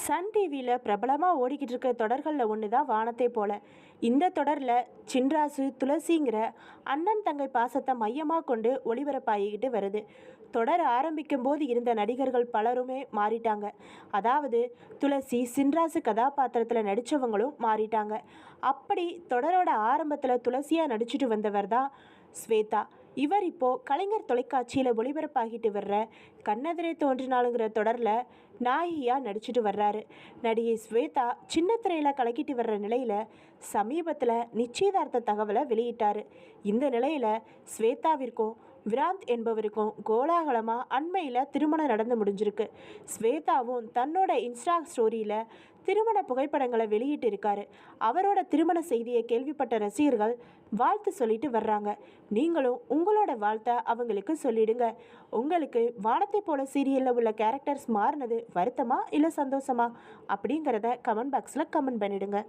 Sun டிவியில் பிரபலமாக ஓடிக்கிட்டு இருக்க தொடர்களில் ஒன்று தான் வானத்தை போல. இந்த தொடரில் சின்ராசு துளசிங்கிற அண்ணன் தங்கை பாசத்தை மையமாக கொண்டு ஒளிபரப்பாகிக்கிட்டு வருது. தொடர் ஆரம்பிக்கும் போது இருந்த நடிகர்கள் பலருமே மாறிட்டாங்க. அதாவது துளசி சின்ராசு கதாபாத்திரத்தில் நடித்தவங்களும் மாறிட்டாங்க. அப்படி தொடரோட ஆரம்பத்தில் துளசியாக நடிச்சிட்டு வந்தவர் தான் ஸ்வேதா. இவர் இப்போது கலைஞர் தொலைக்காட்சியில் ஒளிபரப்பாகிட்டு வர்ற கண்ணெதிரே தோன்றினாலுங்கிற தொடரில் நாயகியாக நடிச்சிட்டு வர்றாரு. நடிகை ஸ்வேதா சின்ன திரையில் கலக்கிட்டு வர்ற நிலையில் சமீபத்தில் நிச்சயதார்த்த தகவலை வெளியிட்டார். இந்த நிலையில் ஸ்வேதாவிற்கும் விராந்த் என்பவருக்கும் கோலாகலமாக அண்மையில் திருமணம் நடந்து முடிஞ்சிருக்கு. ஸ்வேதாவும் தன்னோட இன்ஸ்டா ஸ்டோரியில் திருமண புகைப்படங்களை வெளியிட்டிருக்காரு. அவரோட திருமண செய்தியை கேள்விப்பட்ட ரசிகர்கள் வாழ்த்து சொல்லிட்டு வர்றாங்க. நீங்களும் உங்களோட வாழ்த்தை அவங்களுக்கு சொல்லிடுங்க. உங்களுக்கு வானத்தை போல சீரியலில் உள்ள கேரக்டர்ஸ் மாறினது வருத்தமா இல்லை சந்தோஷமா? அப்படிங்கிறத கமெண்ட் பாக்ஸில் கமெண்ட் பண்ணிடுங்க.